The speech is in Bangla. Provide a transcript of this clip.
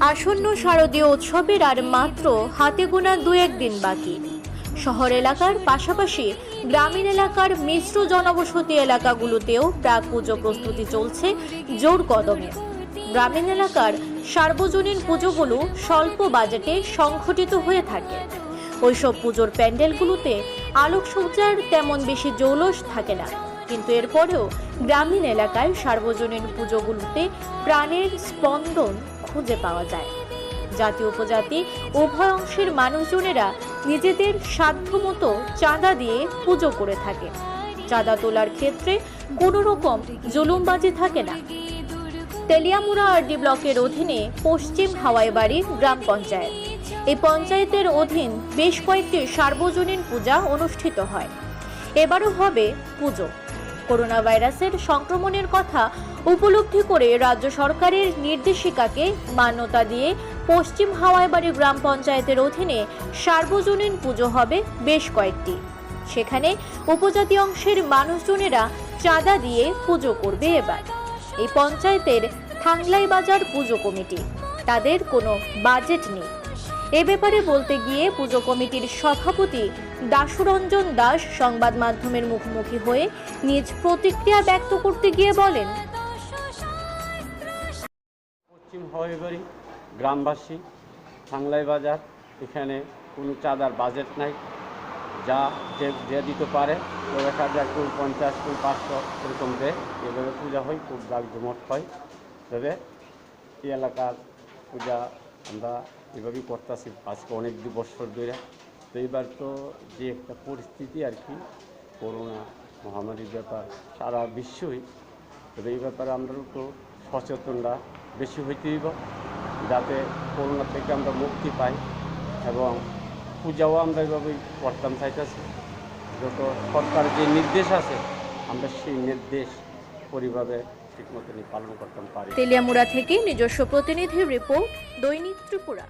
আসন্ন শারদীয় উৎসবের আর মাত্র হাতে গোনা দু একদিন বাকি। শহর এলাকার পাশাপাশি গ্রামীণ এলাকার মিশ্র জনবসতি এলাকাগুলোতেও প্রাক পুজো প্রস্তুতি চলছে জোর কদমে। গ্রামীণ এলাকার সার্বজনীন পুজোগুলো স্বল্প বাজেটে সংঘটিত হয়ে থাকে। ওইসব পুজোর প্যান্ডেলগুলোতে আলোকসজ্জার তেমন বেশি জৌলস থাকে না। কিন্তু এরপরেও গ্রামীণ এলাকায় সার্বজনীন পুজোগুলোতে প্রাণের স্পন্দন খুঁজে পাওয়া যায়। জাতি উপজাতি উভয় অংশের মানুষজনেরা নিজেদের সাধ্যমতো চাঁদা দিয়ে পুজো করে থাকে। চাঁদা তোলার ক্ষেত্রে কোনো রকম জুলুমবাজি থাকে না। তেলিয়ামুড়া আরডি ব্লকের অধীনে পশ্চিম হাওয়াইবাড়ি গ্রাম পঞ্চায়েত। এই পঞ্চায়েতের অধীন বেশ কয়েকটি সার্বজনীন পূজা অনুষ্ঠিত হয়। এবারও হবে পুজো। করোনা ভাইরাসের সংক্রমণের কথা উপলব্ধি করে রাজ্য সরকারের নির্দেশিকাকে মান্যতা দিয়ে পশ্চিম হাওয়াইবাড়ি গ্রাম পঞ্চায়েতের অধীনে সার্বজনীন পুজো হবে বেশ কয়েকটি। সেখানে উপজাতি অংশের মানুষজনেরা চাঁদা দিয়ে পুজো করবে এবার। এই পঞ্চায়েতের থাংলাই বাজার পুজো কমিটি। তাদের কোনো বাজেট নেই। এ ব্যাপারে বলতে গিয়ে পুজো কমিটির সভাপতি দাসুরঞ্জন দাস সংবাদ মাধ্যমের মুখোমুখি হয়ে নিজ প্রতিক্রিয়া ব্যক্ত করতে গিয়ে বলেন, পশ্চিম গ্রামবাসী, সাংলাই বাজার, এখানে কোনো চাঁদার বাজেট নাই। যা যে যে দিতে পারে তো এক হাজার কুড়ি পঞ্চাশ কুড়ি পাঁচশো এরকম দেয় এভাবে পূজা হয়, খুব জাঁকজমট হয়। তবে এই এলাকার পূজা আমরা এভাবেই করতেছি আজকে অনেক দু বছর ধরে। তো এবার তো যে একটা পরিস্থিতি আর কি, করোনা মহামারীর ব্যাপার সারা বিশ্বই। তবে এই ব্যাপারে আমরা তো সচেতনরা বেশি হইতে হইব, যাতে করোনা থেকে আমরা মুক্তি পাই এবং পূজাও আমরা এইভাবেই করতাম চাইতেছি। যত সরকার যে নির্দেশ আছে, আমরা সেই নির্দেশ পরিভাবে ঠিক মতনই পালন করতাম, পারি। তেলিয়ামুড়া থেকে নিজস্ব প্রতিনিধি রিপোর্ট, দৈনিক ত্রিপুরা।